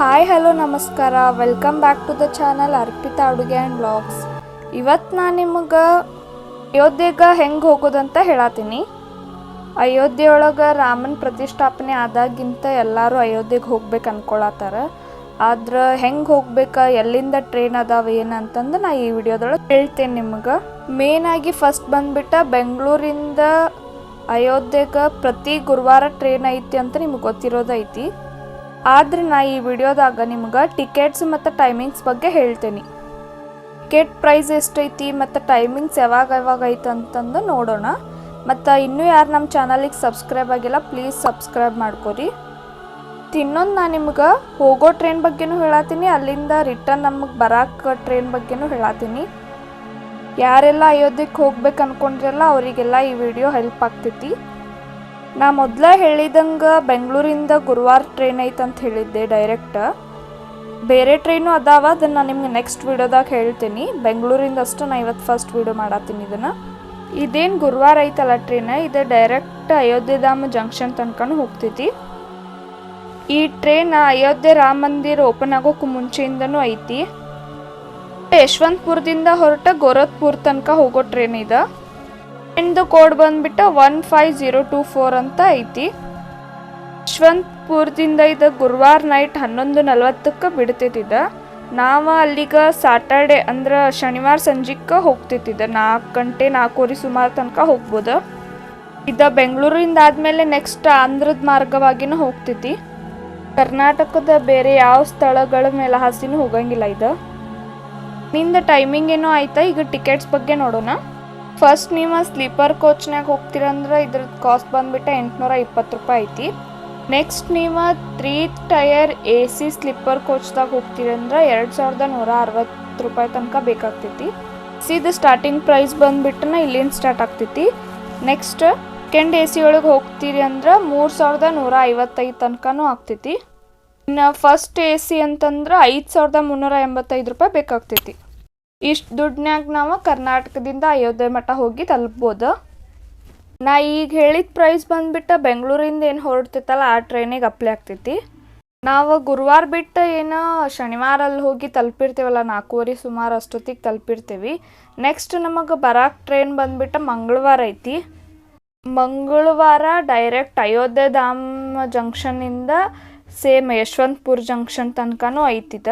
Hi, hello, ನಮಸ್ಕಾರ. Welcome back to the channel Arpita ಅಡುಗೆ and blogs ಇವತ್ತು ನಾನು ನಿಮಗೆ ಅಯೋಧ್ಯೆಗೆ ಹೆಂಗೆ ಹೋಗೋದಂತ ಹೇಳತ್ತೀನಿ ಅಯೋಧ್ಯೆ ಒಳಗೆ ರಾಮನ ಪ್ರತಿಷ್ಠಾಪನೆ ಆದಾಗಿಂತ ಎಲ್ಲರೂ ಅಯೋಧ್ಯೆಗೆ ಹೋಗ್ಬೇಕು ಅನ್ಕೊಳತ್ತಾರ ಆದ್ರೆ ಹೆಂಗೆ ಹೋಗ್ಬೇಕು, ಎಲ್ಲಿಂದ ಟ್ರೈನ್ ಅದಾವ ಏನಂತಂದು ನಾ ಈ ವಿಡಿಯೋದೊಳಗೆ ಹೇಳ್ತೇನೆ ನಿಮಗೆ. ಮೇನಾಗಿ ಫಸ್ಟ್ ಬಂದ್ಬಿಟ್ಟು ಬೆಂಗಳೂರಿಂದ ಅಯೋಧ್ಯೆಗೆ ಪ್ರತಿ ಗುರುವಾರ ಟ್ರೈನ್ ಐತಿ ಅಂತ ನಿಮ್ಗೆ ಗೊತ್ತಿರೋದೈತಿ ಆದ್ರೆ ನಾ ಈ ವಿಡಿಯೋದಾಗ ನಿಮ್ಗೆ ಟಿಕೆಟ್ಸ್ ಮತ್ತು ಟೈಮಿಂಗ್ಸ್ ಬಗ್ಗೆ ಹೇಳ್ತೀನಿ. ಟಿಕೆಟ್ ಪ್ರೈಸ್ ಎಷ್ಟೈತಿ ಮತ್ತು ಟೈಮಿಂಗ್ಸ್ ಯಾವಾಗ ಯಾವಾಗ ಐತೆ ಅಂತಂದು ನೋಡೋಣ. ಮತ್ತು ಇನ್ನೂ ಯಾರು ನಮ್ಮ ಚಾನಲಿಗೆ ಸಬ್ಸ್ಕ್ರೈಬ್ ಆಗಿಲ್ಲ ಪ್ಲೀಸ್ ಸಬ್ಸ್ಕ್ರೈಬ್ ಮಾಡ್ಕೊರಿ. ಇನ್ನೊಂದು ನಾನು ನಿಮ್ಗೆ ಹೋಗೋ ಟ್ರೈನ್ ಬಗ್ಗೆನೂ ಹೇಳತ್ತೀನಿ ಅಲ್ಲಿಂದ ರಿಟರ್ನ್ ನಮಗೆ ಬರಾಕ ಟ್ರೈನ್ ಬಗ್ಗೆನೂ ಹೇಳತ್ತೀನಿ ಯಾರೆಲ್ಲ ಅಯೋಧ್ಯಕ್ಕೆ ಹೋಗ್ಬೇಕು ಅನ್ಕೊಂಡ್ರಲ್ಲ, ಅವರಿಗೆಲ್ಲ ಈ ವಿಡಿಯೋ ಹೆಲ್ಪ್ ಆಗ್ತೈತಿ. ನಾ ಮೊದಲೇ ಹೇಳಿದಂಗೆ ಬೆಂಗಳೂರಿಂದ ಗುರುವಾರ ಟ್ರೈನ್ ಐತೆ ಅಂತ ಹೇಳಿದ್ದೆ ಡೈರೆಕ್ಟ್ ಬೇರೆ ಟ್ರೈನು ಅದಾವ, ಅದನ್ನು ನಾನು ನಿಮ್ಗೆ ನೆಕ್ಸ್ಟ್ ವೀಡಿಯೋದಾಗ ಹೇಳ್ತೀನಿ. ಬೆಂಗಳೂರಿಂದ ಅಷ್ಟು ನಾ ಇವತ್ತು ಫಸ್ಟ್ ವೀಡಿಯೋ ಮಾಡತ್ತೀನಿ ಇದನ್ನು. ಇದೇನು ಗುರುವಾರ ಐತಲ್ಲ ಟ್ರೈನ್ ಇದು ಡೈರೆಕ್ಟ್ ಅಯೋಧ್ಯೆಧಾಮ ಜಂಕ್ಷನ್ ತನಕನೂ ಹೋಗ್ತೈತಿ. ಈ ಟ್ರೈನ್ ಅಯೋಧ್ಯೆ ರಾಮ ಮಂದಿರ ಓಪನ್ ಆಗೋಕ್ಕೂ ಮುಂಚೆಯಿಂದನೂ ಐತಿ. ಯಶವಂತಪುರದಿಂದ ಹೊರಟ ಗೋರಖ್ಪುರ್ ತನಕ ಹೋಗೋ ಟ್ರೈನ್ ಇದೆ. ಟ್ರೈನ್ದು ಕೋಡ್ ಬಂದ್ಬಿಟ್ಟು one five zero two four ಅಂತ ಐತಿ. ಯಶವಂತಪುರದಿಂದ ಇದು ಗುರುವಾರ ನೈಟ್ ಹನ್ನೊಂದು ನಲ್ವತ್ತಕ್ಕೆ ಬಿಡ್ತಿದ್ದ ನಾವು ಅಲ್ಲಿಗೆ ಸಾಟರ್ಡೆ ಅಂದ್ರೆ ಶನಿವಾರ ಸಂಜೆಗೆ ಹೋಗ್ತಿದ್ದ ನಾಲ್ಕು ಗಂಟೆ ನಾಲ್ಕೂವರೆ ಸುಮಾರು ತನಕ ಹೋಗ್ಬೋದು. ಇದು ಬೆಂಗಳೂರಿಂದ ಆದಮೇಲೆ ನೆಕ್ಸ್ಟ್ ಆಂಧ್ರದ ಮಾರ್ಗವಾಗಿನೂ ಹೋಗ್ತೈತಿ ಕರ್ನಾಟಕದ ಬೇರೆ ಯಾವ ಸ್ಥಳಗಳ ಮೇಲೆ ಹಾಸಿನೂ ಹೋಗಂಗಿಲ್ಲ ಇದು. ನಿಂದ ಟೈಮಿಂಗ್ ಏನೋ ಆಯ್ತಾ? ಈಗ ಟಿಕೆಟ್ಸ್ ಬಗ್ಗೆ ನೋಡೋಣ. ಫಸ್ಟ್ ನೀವು ಸ್ಲೀಪರ್ ಕೋಚ್ನಾಗ ಹೋಗ್ತೀರಂದ್ರೆ ಇದ್ರದ್ದು ಕಾಸ್ಟ್ ಬಂದ್ಬಿಟ್ಟು ಎಂಟುನೂರ ಇಪ್ಪತ್ತು ರೂಪಾಯಿ ಐತಿ. ನೆಕ್ಸ್ಟ್ ನೀವು three tier A C sleeper ಕೋಚ್ದಾಗ ಹೋಗ್ತೀರಂದ್ರೆ ಎರಡು ಸಾವಿರದ ನೂರ ಅರವತ್ತು ರೂಪಾಯಿ ತನಕ ಬೇಕಾಗ್ತೈತಿ. ಸಿದು ಸ್ಟಾರ್ಟಿಂಗ್ ಪ್ರೈಸ್ ಬಂದುಬಿಟ್ಟು ಇಲ್ಲಿಂದ ಸ್ಟಾರ್ಟ್ ಆಗ್ತೈತಿ. ನೆಕ್ಸ್ಟ್ ಸೆಕೆಂಡ್ ಎ ಸಿ ಒಳಗೆ ಹೋಗ್ತೀರಿ ಅಂದ್ರೆ ಮೂರು ಸಾವಿರದ ನೂರ ಐವತ್ತೈದು ತನಕನೂ ಆಗ್ತೈತಿ. ಇನ್ನು ಫಸ್ಟ್ ಎ ಸಿ ಅಂತಂದ್ರೆ ಐದು ಸಾವಿರದ ಮುನ್ನೂರ ಎಂಬತ್ತೈದು ರೂಪಾಯಿ ಬೇಕಾಗ್ತೈತಿ. ಇಷ್ಟು ದುಡ್ಡಿನಾಗ ನಾವು ಕರ್ನಾಟಕದಿಂದ ಅಯೋಧ್ಯೆ ಮಠ ಹೋಗಿ ತಲುಪ್ಬೋದು? ನಾ ಈಗ ಹೇಳಿದ ಪ್ರೈಸ್ ಬಂದುಬಿಟ್ಟು ಬೆಂಗಳೂರಿಂದ ಏನು ಹೊರಡ್ತಿತ್ತಲ್ಲ, ಆ ಟ್ರೈನಿಗೆ ಅಪ್ಲೈ ಆಗ್ತೈತಿ. ನಾವು ಗುರುವಾರ ಬಿಟ್ಟು ಏನು ಶನಿವಾರ ಅಲ್ಲಿ ಹೋಗಿ ತಲುಪಿರ್ತೀವಲ್ಲ, ನಾಲ್ಕೂವರೆ ಸುಮಾರು ಅಷ್ಟೊತ್ತಿಗೆ ತಲುಪಿರ್ತೀವಿ. ನೆಕ್ಸ್ಟ್ ನಮಗೆ ಬರಾಕ್ ಟ್ರೈನ್ ಬಂದುಬಿಟ್ಟು ಮಂಗಳವಾರ ಐತಿ. ಮಂಗಳವಾರ ಡೈರೆಕ್ಟ್ ಅಯೋಧ್ಯೆ ಧಾಮ್ ಜಂಕ್ಷನ್ನಿಂದ ಸೇಮ್ ಯಶವಂತಪುರ ಜಂಕ್ಷನ್ ತನಕನೂ ಐತಿದ.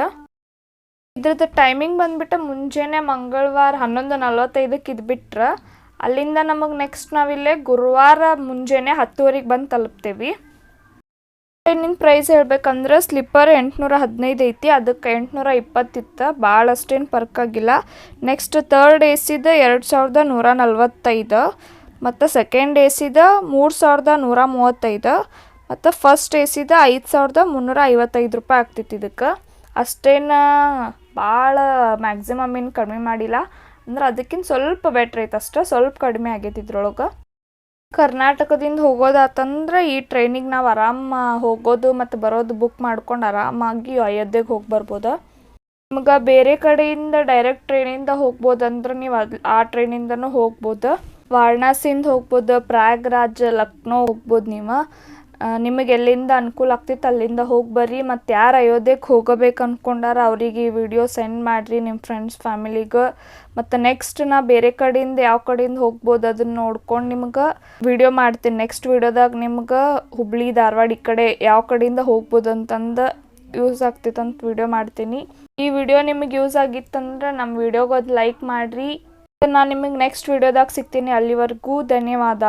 ಇದ್ರದ್ದು ಟೈಮಿಂಗ್ ಬಂದ್ಬಿಟ್ಟು ಮುಂಜಾನೆ ಮಂಗಳವಾರ ಹನ್ನೊಂದು ನಲ್ವತ್ತೈದಕ್ಕೆ ಇದು ಬಿಟ್ರೆ ಅಲ್ಲಿಂದ ನಮಗೆ ನೆಕ್ಸ್ಟ್ ನಾವಿಲ್ಲೇ ಗುರುವಾರ ಮುಂಜಾನೆ ಹತ್ತುವರೆಗೆ ಬಂದು ತಲುಪ್ತೇವೆ. ಟ್ರೈನಿನ ಪ್ರೈಸ್ ಹೇಳ್ಬೇಕಂದ್ರೆ ಸ್ಲಿಪ್ಪರ್ ಎಂಟುನೂರ ಹದಿನೈದು ಐತಿ, ಅದಕ್ಕೆ ಎಂಟುನೂರ ಇಪ್ಪತ್ತಿತ್ತು ಭಾಳ ಅಷ್ಟೇನು ಪರ್ಕಾಗಿಲ್ಲ ನೆಕ್ಸ್ಟ್ ತರ್ಡ್ ಎ ಸಿದು ಎರಡು ಸಾವಿರದ ನೂರ ನಲ್ವತ್ತೈದು, ಮತ್ತು ಸೆಕೆಂಡ್ ಎ ಸಿದ ಮೂರು ಸಾವಿರದ ನೂರ ಮೂವತ್ತೈದು, ಮತ್ತು ಫಸ್ಟ್ ಎ ಸಿದ ಐದು ಸಾವಿರದ ಮುನ್ನೂರ ಐವತ್ತೈದು ರೂಪಾಯಿ ಆಗ್ತಿತ್ತು ಇದಕ್ಕೆ. ಅಷ್ಟೇನು ಭಾಳ ಮ್ಯಾಕ್ಸಿಮಮ್ ಏನು ಕಡಿಮೆ ಮಾಡಿಲ್ಲ. ಅಂದ್ರೆ ಅದಕ್ಕಿಂತ ಸ್ವಲ್ಪ ಬೆಟ್ರ್ ಐತೆ ಅಷ್ಟೇ, ಸ್ವಲ್ಪ ಕಡಿಮೆ ಆಗೈತಿ ಇದ್ರೊಳಗೆ. ಕರ್ನಾಟಕದಿಂದ ಹೋಗೋದಾತಂದ್ರೆ ಈ ಟ್ರೈನಿಗೆ ನಾವು ಆರಾಮ ಹೋಗೋದು ಮತ್ತು ಬರೋದು ಬುಕ್ ಮಾಡ್ಕೊಂಡು ಆರಾಮಾಗಿ ಅಯೋಧ್ಯೆಗೆ ಹೋಗಿ ಬರ್ಬೋದು. ನಿಮ್ಗೆ ಬೇರೆ ಕಡೆಯಿಂದ ಡೈರೆಕ್ಟ್ ಟ್ರೈನಿಂದ ಹೋಗ್ಬೋದಂದ್ರೆ ನೀವು ಅದು, ಆ ಟ್ರೈನಿಂದನೂ ಹೋಗ್ಬೋದು. ವಾರಣಾಸಿಯಿಂದ ಹೋಗ್ಬೋದು, ಪ್ರಯಾಗ್ರಾಜ್, ಲಕ್ನೋ ಹೋಗ್ಬೋದು ನೀವು. ನಿಮಗೆ ಎಲ್ಲಿಂದ ಅನುಕೂಲ ಆಗ್ತಿತ್ತು ಅಲ್ಲಿಂದ ಹೋಗಿ ಬರ್ರಿ, ಮತ್ತು ಯಾರು ಅಯೋಧ್ಯೆಗೆ ಹೋಗಬೇಕು ಅಂದ್ಕೊಂಡಾರ ಅವರಿಗೆ ಈ ವಿಡಿಯೋ ಸೆಂಡ್ ಮಾಡಿರಿ ನಿಮ್ಮ ಫ್ರೆಂಡ್ಸ್ ಫ್ಯಾಮಿಲಿಗೆ ಮತ್ತು ನೆಕ್ಸ್ಟ್ ನಾ ಬೇರೆ ಕಡೆಯಿಂದ ಯಾವ ಕಡೆಯಿಂದ ಹೋಗ್ಬೋದು ಅದನ್ನು ನೋಡ್ಕೊಂಡು ನಿಮ್ಗೆ ವಿಡಿಯೋ ಮಾಡ್ತೀನಿ. ನೆಕ್ಸ್ಟ್ ವಿಡಿಯೋದಾಗ ನಿಮ್ಗೆ ಹುಬ್ಳಿ, ಧಾರವಾಡ ಈ ಕಡೆ ಯಾವ ಕಡೆಯಿಂದ ಹೋಗ್ಬೋದು ಅಂತಂದು ಯೂಸ್ ಆಗ್ತಿತ್ತು ಅಂತ ವಿಡಿಯೋ ಮಾಡ್ತೀನಿ. ಈ ವಿಡಿಯೋ ನಿಮಗೆ ಯೂಸ್ ಆಗಿತ್ತಂದ್ರೆ ನಮ್ಮ ವಿಡಿಯೋಗೆ ಅದು ಲೈಕ್ ಮಾಡಿರಿ. ನಾನು ನಿಮಗೆ ನೆಕ್ಸ್ಟ್ ವಿಡಿಯೋದಾಗ ಸಿಗ್ತೀನಿ ಅಲ್ಲಿವರೆಗೂ. ಧನ್ಯವಾದ.